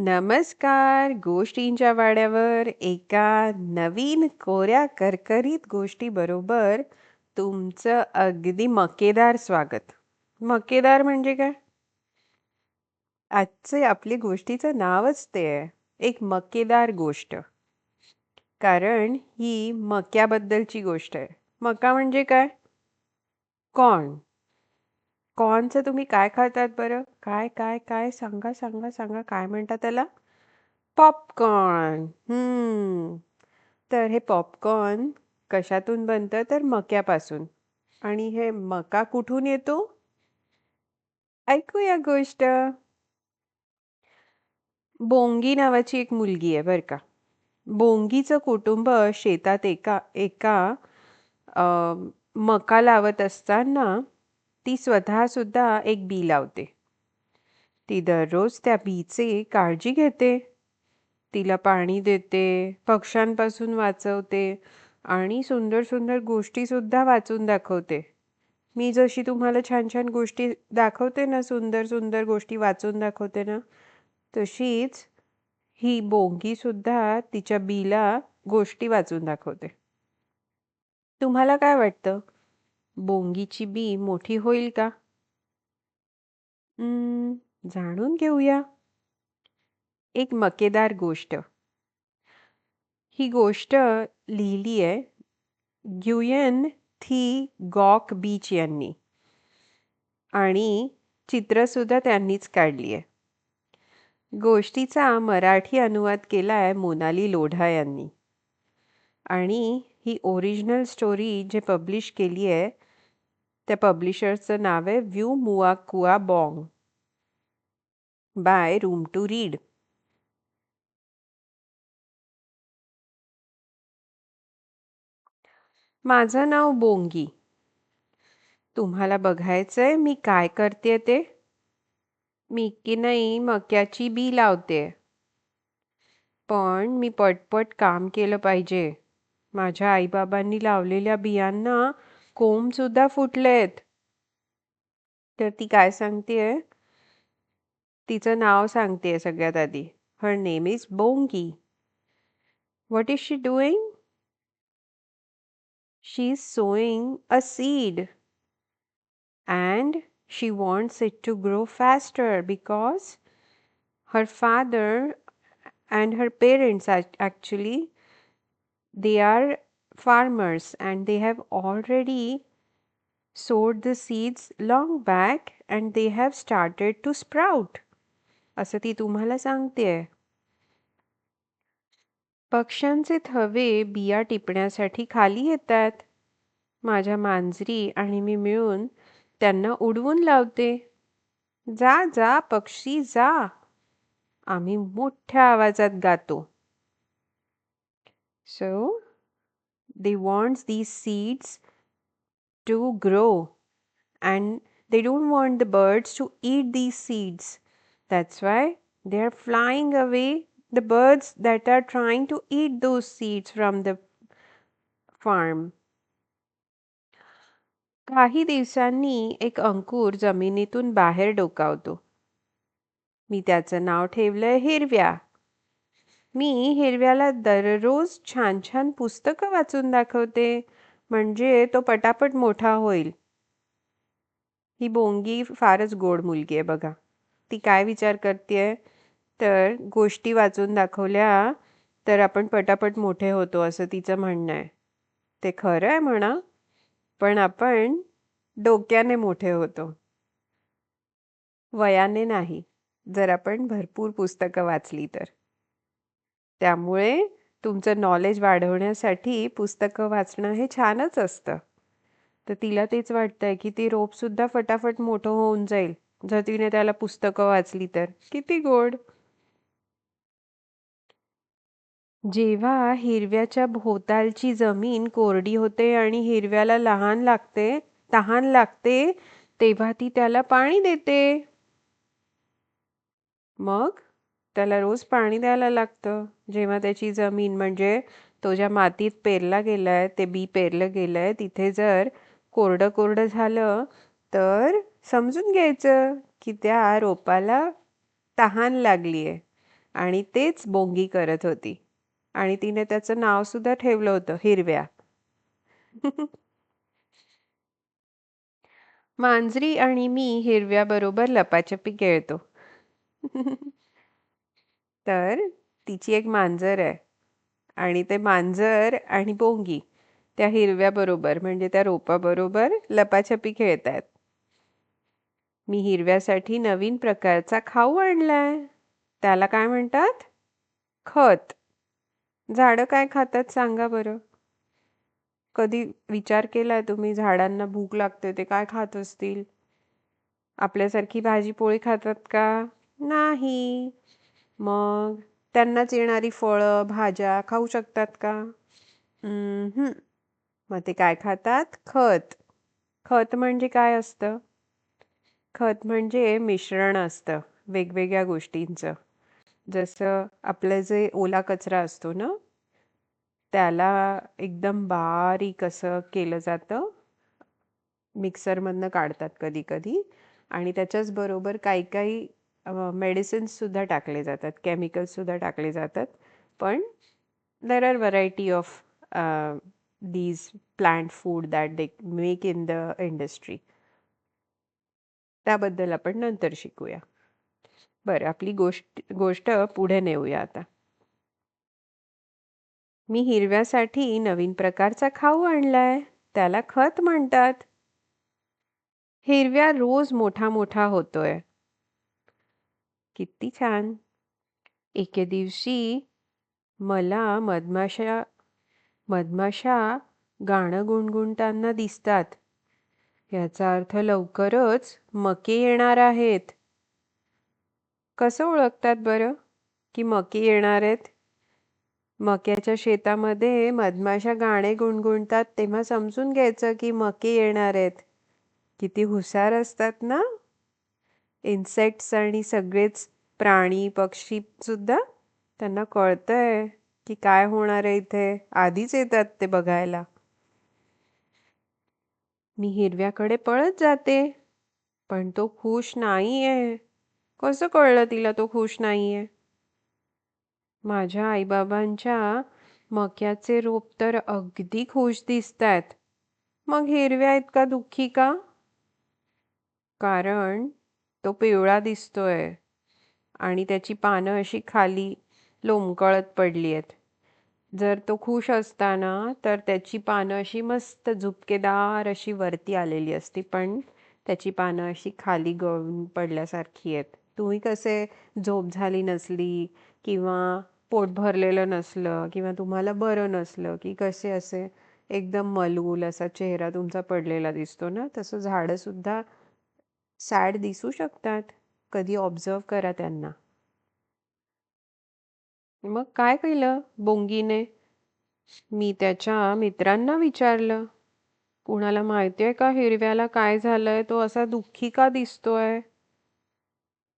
नमस्कार गोष्टींच्या वाड्यावर एका नवीन कोऱ्या करकरीत गोष्टीबरोबर तुमचं अगदी मकेदार स्वागत. मकेदार म्हणजे काय? आजचे आपली गोष्टीचं नावच ते आहे. एक मकेदार गोष्ट. कारण ही मक्याबद्दलची गोष्ट आहे. मका म्हणजे काय? कॉर्न. कॉर्नचं तुम्ही काय खातात बरं? काय काय काय? सांगा सांगा सांगा. काय म्हणतात त्याला? पॉपकॉर्न. हम्म. तर हे पॉपकॉर्न कशातून बनतं? तर मक्यापासून. आणि हे मका कुठून येतो? ऐकूया गोष्ट. बोंगी नावाची एक मुलगी आहे बरं का. बोंगीचं कुटुंब शेतात एका एका मका लावत असताना ती स्वतःसुद्धा एक बी लावते. ती दररोज त्या बीचे काळजी घेते. तिला पाणी देते पक्ष्यांपासून वाचवते आणि सुंदर सुंदर गोष्टीसुद्धा वाचून दाखवते. मी जशी तुम्हाला छान छान गोष्टी दाखवते ना सुंदर सुंदर गोष्टी वाचून दाखवते ना तशीच ही बोंगीसुद्धा तिच्या बीला गोष्टी वाचून दाखवते. तुम्हाला काय वाटतं? बोंगीची बी मोठी होईल का? जाणून घेऊया. एक मकेदार गोष्ट. ही गोष्ट लिहिली आहे ग्युयन थी गॉक बीच यांनी. आणि चित्रसुद्धा त्यांनीच काढली आहे. गोष्टीचा मराठी अनुवाद केला आहे मोनाली लोढा यांनी. आणि ही ओरिजिनल स्टोरी जे पब्लिश केली आहे त्या पब्लिशरचं नाव आहे व्यू मुआकुआ बॉंग बाय रूम टू रीड माझं नाव बोंगी. तुम्हाला बघायचंय मी काय करते ते? मी की नाही मक्याची बी लावते. पण मी पटपट काम केलं पाहिजे. माझ्या आईबाबांनी लावलेल्या बियांना कोंब सुद्धा फुटलेत तर ती काय सांगतेय तिचं नाव सांगते सगळ्यात आधी her name is Bongi what is she doing She is sowing a seed and she wants it to grow faster because her father and her parents act- actually they are farmers and they have already sowed the seeds long back and they have started to sprout. असं ती तुम्हाला सांगतेय. पक्ष्यांचे थवे बिया टिपण्यासाठी खाली येतात. माझ्या मांजरी आणि मी मिळून त्यांना उडवून लावते. जा जा पक्षी जा. आम्ही मोठ्या आवाजात गातो. So They wants these seeds to grow and they don't want the birds to eat these seeds. That's why they are flying away the birds that are trying to eat those seeds from the farm. काही दिवसांनी एक अंकुर जमिनीतून बाहेर डोकावतो मी त्याचं नाव ठेवलंय हिरव्या मी हिरव्याला दररोज छान छान पुस्तकं वाचून दाखवते. म्हणजे तो पटापट मोठा होईल. ही बोंगी फारच गोड मुलगी आहे बघा. ती काय विचार करते तर गोष्टी वाचून दाखवल्या तर आपण पटापट मोठे होतो असं तिचं म्हणणं आहे. ते खरं आहे म्हणा. पण आपण डोक्याने मोठे होतो. वयाने नाही. जर आपण भरपूर पुस्तकं वाचली तर. त्यामुळे तुमचं नॉलेज वाढवण्यासाठी पुस्तकं वाचणं हे छानच असतं. तर तिला तेच वाटतंय की ती रोप सुद्धा फटाफट मोठं होऊन जाईल. जर तिने त्याला पुस्तकं वाचली तर. किती गोड. जेव्हा हिरव्याच्या भोवतालची जमीन कोरडी होते आणि हिरव्याला लहान लागते तहान लागते तेव्हा ती त्याला पाणी देते. मग? त्याला रोज पाणी द्यायला लागतं. जेव्हा त्याची जमीन म्हणजे तो ज्या मातीत पेरला गेलाय ते बी पेरलं गेलंय तिथे जर कोरडं कोरडं झालं तर समजून घ्यायचं की त्या रोपाला तहान लागली आहे आणि तेच बोंगी करत होती. आणि तिने त्याचं नाव सुद्धा ठेवलं होतं हिरव्या. मांजरी आणि मी हिरव्याबरोबर लपाछपी खेळतो. तर तिची एक मांजर आहे. आणि ते मांजर आणि बोंगी त्या हिरव्याबरोबर म्हणजे त्या रोपाबरोबर लपाछपी खेळतायत. मी हिरव्यासाठी नवीन प्रकारचा खाऊ आणलाय. त्याला काय म्हणतात? खत. झाडं काय खातात सांगा बरं. कधी विचार केलाय तुम्ही? झाडांना भूक लागते ते काय खात असतील? आपल्यासारखी भाजी पोळी खातात का? नाही. मग त्यांनाच येणारी फळं भाज्या खाऊ शकतात का? मग ते काय खातात? खत. खत म्हणजे काय असतं? खत म्हणजे मिश्रण असतं वेगवेगळ्या गोष्टींचं. जसं आपलं जे ओला कचरा असतो ना त्याला एकदम बारीक असं केलं जातं. मिक्सरमधनं काढतात कधी कधी आणि त्याच्याचबरोबर काही काही मेडिसिन्ससुद्धा टाकले जातात केमिकल्ससुद्धा टाकले जातात. पण there are variety of these plant food that they make in the industry त्याबद्दल आपण नंतर शिकूया. बरं आपली गोष्ट गोष्ट पुढे नेऊया आता. मी हिरव्यासाठी नवीन प्रकारचा खाऊ आणलाय. त्याला खत म्हणतात. हिरव्या रोज मोठा मोठा होतोय. किती छान. एके दिवशी मला मधमाशा मधमाशा गाणं गुणगुणताना दिसतात. याचा अर्थ लवकरच मके येणार आहेत. कसं ओळखतात बरं? की मके येणार आहेत? मक्याच्या शेतामध्ये मधमाशा गाणे गुणगुणतात तेव्हा समजून घ्यायचं की मके येणार आहेत. किती हुशार असतात ना? इन्सेक्ट्स आणि सगळेच प्राणी पक्षी सुद्धा त्यांना कळतंय की काय होणार आहे इथे. आधीच येतात ते बघायला. मी हिरव्याकडे पळत जाते पण तो खुश नाहीये. कसं कळलं तिला तो खुश नाहीये? माझ्या आईबाबांच्या मक्याचे रोप तर अगदी खुश दिसतात मग हिरव्या इतका दुःखी का? कारण तो पिवळा दिसतोय आणि त्याची पानं अशी खाली लोंबकळत पडली आहेत. जर तो खुश असताना तर त्याची पानं अशी मस्त झुपकेदार अशी वरती आलेली असती पण त्याची पानं अशी खाली गळून पडल्यासारखी आहेत. तुम्ही कसे झोप झाली नसली किंवा पोट भरलेलं नसलं किंवा तुम्हाला बरं नसलं की कसे असे एकदम मलूल असा चेहरा तुमचा पडलेला दिसतो ना तसं झाडंसुद्धा सॅड दिसू शकतात. कधी ऑब्झर्व करा त्यांना. मग काय केलं? बोंगीने मी त्याच्या मित्रांना विचारलं कुणाला माहिती आहे का हिरव्याला काय झालंय? तो असा दुःखी का दिसतोय?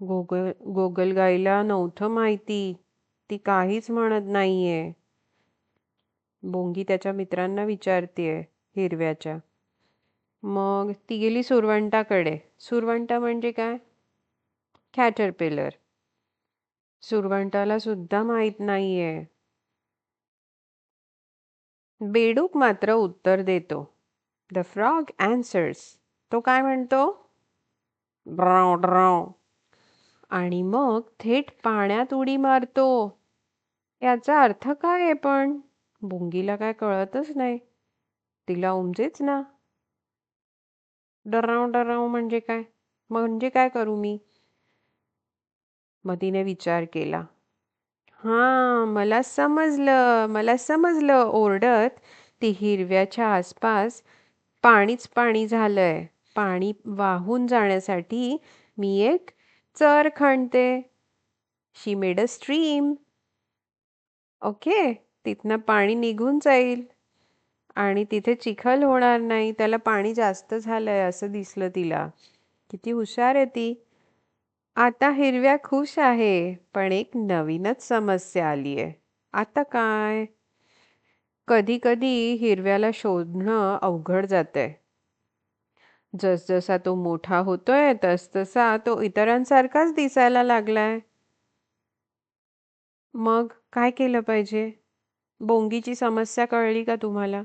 गोगल गोगलगाईला नव्हतं माहिती. ती काहीच म्हणत नाहीये. बोंगी त्याच्या मित्रांना विचारतेय हिरव्याच्या. मग ती गेली सुरवंटाकडे. सुरवंटा म्हणजे काय? कॅटरपिलर सुरवंटाला सुद्धा माहीत नाहीये. बेडूक मात्र उत्तर देतो. द फ्रॉग अँसर्स तो काय म्हणतो? ड्राव ड्राव आणि मग थेट पाण्यात उडी मारतो. याचा अर्थ काय आहे पण? बुंगीला काय कळतच नाही. तिला उमजेच ना. डराव डराव म्हणजे काय? म्हणजे काय करू मी? मग तिने विचार केला. हां मला समजलं मला समजलं. ओरडत ती हिरव्याच्या आसपास पाणीच पाणी झालंय. पाणी वाहून जाण्यासाठी मी एक चर खणते. She made a stream okay तिथनं पाणी निघून जाईल. आणि तिथे चिखल होणार नाही त्याला पाणी जास्त झालंय असं दिसलं तिला. किती हुशार आहे ती. आता हिरव्या खुश आहे पण एक नवीनच समस्या आली आहे आता काय? कधी कधी हिरव्याला शोधणं अवघड जातंय. जसजसा तो मोठा होतोय तसतसा तो इतरांसारखाच दिसायला लागलाय. मग काय केलं पाहिजे? बोंगीची समस्या कळली का तुम्हाला?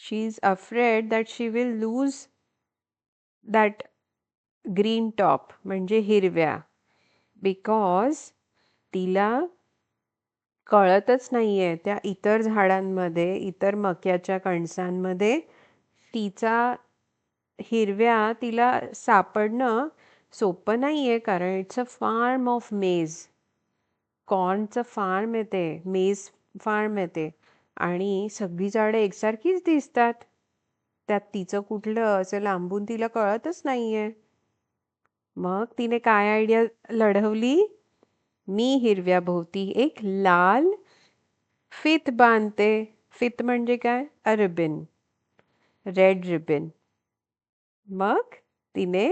She is afraid that she will lose that green top म्हणजे हिरव्या. बिकॉज तिला कळतच नाही आहे त्या इतर झाडांमध्ये इतर मक्याच्या कणसांमध्ये तिचा हिरव्या तिला सापडणं सोपं नाही आहे कारण इट्स अ फार्म ऑफ मेज कॉर्नचं फार्म येते मेज फार्म येते. आणि सगळी झाडं एकसारखीच दिसतात. त्यात तिचं कुठलं असं लांबून तिला कळतच नाही आहे मग तिने काय आयडिया लढवली? मी हिरव्या भोवती एक लाल फित बांधते. फित म्हणजे काय? रिबिन. रेड रिबिन मग तिने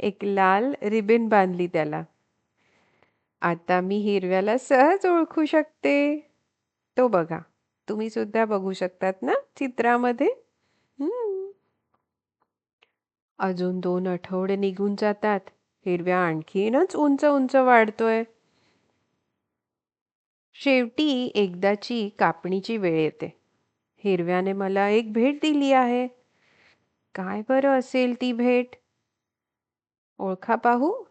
एक लाल रिबिन बांधली त्याला. आता मी हिरव्याला सहज ओळखू शकते. तो बघा. तुम्ही सुद्धा बघू शकतात ना चित्रामध्ये? अजून दोन आठवडे निघून जातात. हिरव्या आणखीनच उंच उंच वाढतोय. शेवटी एकदाची कापणीची वेळ येते. हिरव्याने मला एक भेट दिली आहे. काय बरं असेल ती भेट? ओळखा पाहू.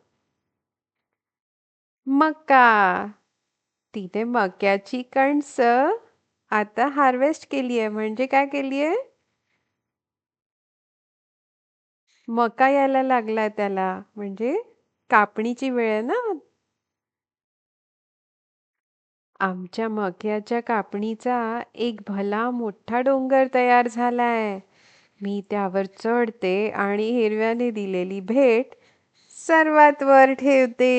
मका तिथे मक्याची कणसं आता हार्वेस्ट केली आहे म्हणजे काय केली आहे मका यायला लागलाय त्याला. म्हणजे कापणीची वेळ आहे ना? आमच्या मक्याच्या कापणीचा एक भला मोठा डोंगर तयार झालाय. मी त्यावर चढते आणि हिरव्याने दिलेली भेट सर्वात वर ठेवते.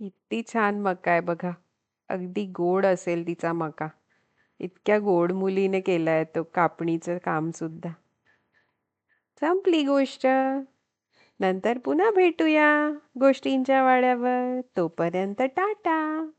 किती छान मका आहे बघा. अगदी गोड असेल तिचा मका. इतक्या गोड मुलीने केलाय तो कापणीचं काम सुद्धा. संपली गोष्ट. नंतर पुन्हा भेटूया गोष्टींच्या वाड्यावर. तोपर्यंत टाटा.